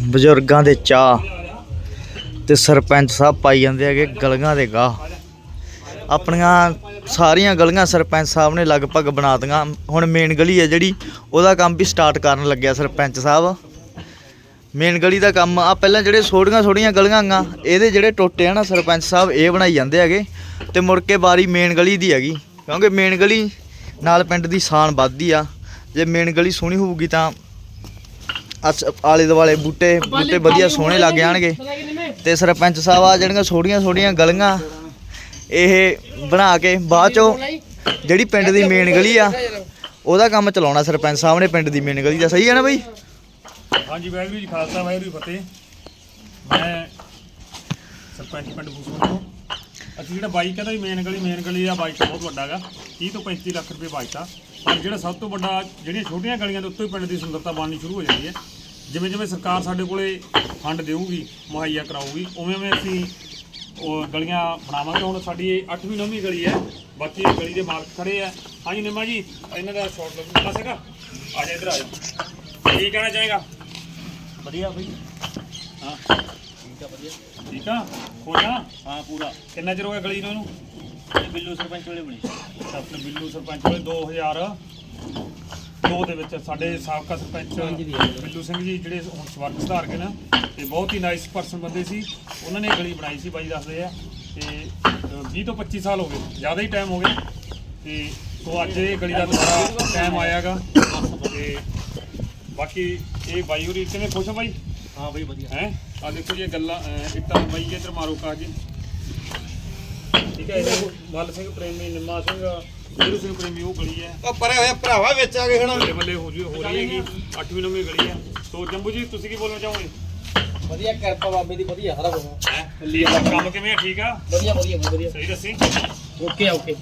ਬਜ਼ੁਰਗਾਂ ਦੇ ਚਾਹ ਤੇ ਸਰਪੰਚ ਸਾਹਿਬ ਪਾਈ ਜਾਂਦੇ ਹੈਗੇ ਗਲੀਆਂ ਦੇ ਗਾਹ। ਆਪਣੀਆਂ ਸਾਰੀਆਂ ਗਲੀਆਂ ਸਰਪੰਚ ਸਾਹਿਬ ਨੇ ਲਗਭਗ ਬਣਾ ਦਿੱਤੀਆਂ। ਹੁਣ ਮੇਨ ਗਲੀ ਹੈ ਜਿਹੜੀ, ਉਹਦਾ ਕੰਮ ਵੀ ਸਟਾਰਟ ਕਰਨ ਲੱਗਿਆ ਸਰਪੰਚ ਸਾਹਿਬ। ਮੇਨ ਗਲੀ ਦਾ ਕੰਮ ਆ ਪਹਿਲਾਂ ਜਿਹੜੇ ਛੋਟੀਆਂ ਛੋਟੀਆਂ ਗਲੀਆਂ ਆਂ ਇਹਦੇ ਜਿਹੜੇ ਟੋਟੇ ਆ ਨਾ ਸਰਪੰਚ ਸਾਹਿਬ, ਇਹ ਬਣਾਈ ਜਾਂਦੇ ਹੈਗੇ। ਤੇ ਮੁੜ ਕੇ ਬਾਰੀ ਮੇਨ ਗਲੀ ਦੀ ਹੈਗੀ। ਕਿਉਂਕਿ ਮੇਨ ਗਲੀ ਨਾਲ ਪਿੰਡ ਦੀ ਸ਼ਾਨ ਵੱਧਦੀ ਆ। ਜੇ ਮੇਨ ਗਲੀ ਸੋਹਣੀ ਹੋਊਗੀ ਤਾਂ ਅਸ ਆਲੇ ਦੁਆਲੇ ਬੂਟੇ ਬੂਟੇ ਵਧੀਆ ਸੋਹਣੇ ਲੱਗ ਜਾਣਗੇ। ਤੇ ਸਰਪੰਚ ਸਾਹਿਬ ਆ ਜਿਹੜੀਆਂ ਛੋਟੀਆਂ ਛੋਟੀਆਂ ਗਲੀਆਂ। ਇਹ ਬਣਾ ਕੇ ਬਾਅਦ ਚੋਂ ਜਿਹੜੀ ਪਿੰਡ ਦੀ ਮੇਨ ਗਲੀ ਆ ਉਹਦਾ ਕੰਮ ਚਲਾਉਣਾ ਸਰਪੰਚ ਸਾਹਿਬ ਨੇ ਪਿੰਡ ਦੀ ਮੇਨ ਗਲੀ ਦਾ। ਸਹੀ ਹੈ ਨਾ ਬਈ? ਹਾਂਜੀ ਵਾਹਿਗੁਰੂ ਜੀ ਖਾਲਸਾ ਵਾਹਿਗੁਰੂ ਜੀ ਫਤਿਹ। ਮੈਂ ਸਰਪੰਚ ਪਿੰਡ ਬੂਸਮਨ ਤੋਂ। ਅਸੀਂ ਜਿਹੜਾ ਬਾਈਕ ਕਹਿੰਦਾ ਵੀ ਮੇਨ ਗਲੀ ਮੇਨ ਗਲੀ ਦਾ ਬਾਈਕ ਬਹੁਤ ਵੱਡਾ ਹੈਗਾ। 30 ਤੋਂ 35 ਲੱਖ ਰੁਪਏ ਬਾਈਕ ਆ। ਪਰ ਜਿਹੜਾ ਸਭ ਤੋਂ ਵੱਡਾ ਜਿਹੜੀਆਂ ਛੋਟੀਆਂ ਗਲੀਆਂ ਦੇ ਉੱਤੋਂ ਹੀ ਪਿੰਡ ਦੀ ਸੁੰਦਰਤਾ ਬਣਨੀ ਸ਼ੁਰੂ ਹੋ ਜਾਂਦੀ ਹੈ। ਜਿਵੇਂ ਜਿਵੇਂ ਸਰਕਾਰ ਸਾਡੇ ਕੋਲੇ ਫੰਡ ਦੇਊਗੀ ਮੁਹੱਈਆ ਕਰਾਊਗੀ ਉਵੇਂ ਉਵੇਂ ਅਸੀਂ ਉਹ ਗਲੀਆਂ ਬਣਾਵਾਂਗੇ। ਹੁਣ ਸਾਡੀ ਇਹ 8ਵੀਂ 9ਵੀਂ ਗਲੀ ਹੈ। ਬਾਕੀ ਗਲੀ ਦੇ ਮਾਲਕ ਖੜੇ ਆ। ਹਾਂਜੀ ਨਿੰਮਾ ਜੀ ਇਹਨਾਂ ਦਾ ਸ਼ਾਰਟ ਲੱਗੂਗਾ ਸੀਗਾ ਆ ਜਾ ਇੱਧਰ ਆ ਜਾ। ਕੀ ਕਹਿਣਾ ਚਾਹੇਗਾ? ਵਧੀਆ ਬਈ। ਹਾਂ। ਠੀਕ ਆ? ਆ ਹਾਂ ਪੂਰਾ। ਕਿੰਨਾ ਚਿਰ ਹੋ ਗਿਆ ਗਲੀ ਨੂੰ ਇਹਨੂੰ? ਇਹ ਬਿੱਲੂ ਸਰਪੰਚ ਵੇਲੇ ਬਣੀ। ਆਪਣੇ ਬਿੱਲੂ ਸਰਪੰਚ ਵੇਲੇ 2002 ਦੇ ਵਿੱਚ ਸਾਡੇ ਸਾਬਕਾ ਸਰਪੰਚ ਬਿੱਲੂ ਸਿੰਘ ਜੀ ਜਿਹੜੇ ਹੁਣ ਸਵਰਗ ਸੁਧਾਰ ਗਏ ਨਾ ਤੇ ਬਹੁਤ ਹੀ ਨਾਈਸ ਪਰਸਨ ਬੰਦੇ ਸੀ। ਉਹਨਾਂ ਨੇ ਗਲੀ ਬਣਾਈ ਸੀ ਬਾਈ ਦੱਸਦੇ ਆ। ਤੇ ਅ, 20 ਤੋਂ 25 ਸਾਲ ਹੋ ਗਏ। ਜ਼ਿਆਦਾ ਹੀ ਟਾਈਮ ਹੋ ਗਿਆ। ਤੇ ਸੋ ਅੱਜ ਇਹ ਗਲੀ ਦਾ ਦੁਬਾਰਾ ਟਾਈਮ ਆਇਆਗਾ। ਤੇ ਬਾਕੀ ਇਹ ਬਾਈ ਹੋਰੀ ਕਿਵੇਂ ਖੁਸ਼ ਆ ਬਾਈ? ਹਾਂ ਬਈ ਵਧੀਆ। ਹੈ? ਆ ਦੇਖੋ ਜੀ ਇਹ ਗੱਲਾਂ ਅਹ ਇੱਟਾਂ ਬਾਈ ਜੀ ਇੱਧਰ ਮਾਰੋ ਕਾਜ ਠੀਕ ਹੈ ਇਹ ਮੱਲ ਸਿੰਘ ਪ੍ਰੇਮੀ ਨਿੰਮਾ ਸਿੰਘ ਗੁਰੂ ਸਿੰਘ ਪ੍ਰੇਮੀ ਉਹ ਗਲੀ ਹੈ। ਉਹ ਪਰੇ ਹੋਇਆ ਭਰਾਵਾ ਵਿੱਚ ਆ ਕੇ ਖੜਾ। ਬੱਲੇ ਬੱਲੇ ਹੋ ਜੀ ਹੋ ਰਹੀ ਹੈਗੀ। 8ਵੀਂ 9ਵੀਂ ਗਲੀ ਹੈ। ਸੋ ਜੰਬੂ ਜੀ ਤੁਸੀਂ ਕੀ ਬੋਲਣਾ ਚਾਹੋਗੇ? ਵਧੀਆ ਕਿਰਪਾ ਬਾਬੇ ਦੀ ਵਧੀਆ ਸਾਰਾ ਕੁਝ ਹੈ? ਕੰਮ ਕਿਵੇਂ ਆ? ਠੀਕ ਆ? ਵਧੀਆ ਵਧੀਆ ਵਧੀਆ। ਸਹੀ ਦੱਸੀ? Okay okay.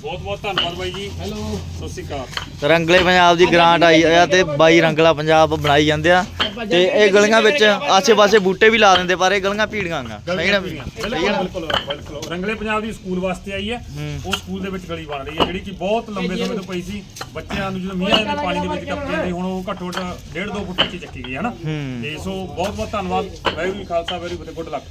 ਬਹੁਤ ਬਹੁਤ ਧੰਨਵਾਦ ਬਾਈ ਜੀ। ਹੈਲੋ ਸਤਿ ਸ਼੍ਰੀ ਅਕਾਲ। ਰੰਗਲੇ ਪੰਜਾਬ ਦੀ ਗ੍ਰਾਂਟ ਆਈ ਆ ਤੇ ਬਾਈ ਰੰਗਲਾ ਪੰਜਾਬ ਬਣਾਈ ਜਾਂਦੇ ਆ। ਤੇ ਇਹ ਗਲੀਆਂ ਵਿੱਚ ਆਸੇ-ਪਾਸੇ ਬੂਟੇ ਵੀ ਲਾ ਦਿੰਦੇ ਪਰ ਇਹ ਗਲੀਆਂ ਭੀੜੀਆਂ ਆ ਸਹੀ ਨਾ ਵੀ ਬਿਲਕੁਲ ਬਿਲਕੁਲ ਬਿਲਕੁਲ। ਰੰਗਲੇ ਪੰਜਾਬ ਦੀ ਸਕੂਲ ਵਾਸਤੇ ਆਈ ਹੈ। ਉਹ ਸਕੂਲ ਦੇ ਵਿੱਚ ਗਲੀ ਬਣ ਰਹੀ ਹੈ ਜਿਹੜੀ ਕਿ ਬਹੁਤ ਲੰਬੇ ਸਮੇਂ ਤੋਂ ਪਈ ਸੀ। ਬੱਚਿਆਂ ਨੂੰ ਜਦੋਂ ਮੀਂਹ ਆਉਂਦੇ ਪਾਣੀ ਦੇ ਵਿੱਚ ਟੱਪ ਜਾਂਦੀ ਹੁਣ ਉਹ ਘੱਟੋ ਘੱਟ 1.5 2 ਫੁੱਟ ਹੀ ਚੱਕੀ ਗਈ ਹੈ ਨਾ। ਤੇ ਸੋ ਬਹੁਤ ਬਹੁਤ ਧੰਨਵਾਦ ਜੀ ਖਾਲਸਾ ਫਤਿਹ। Good luck.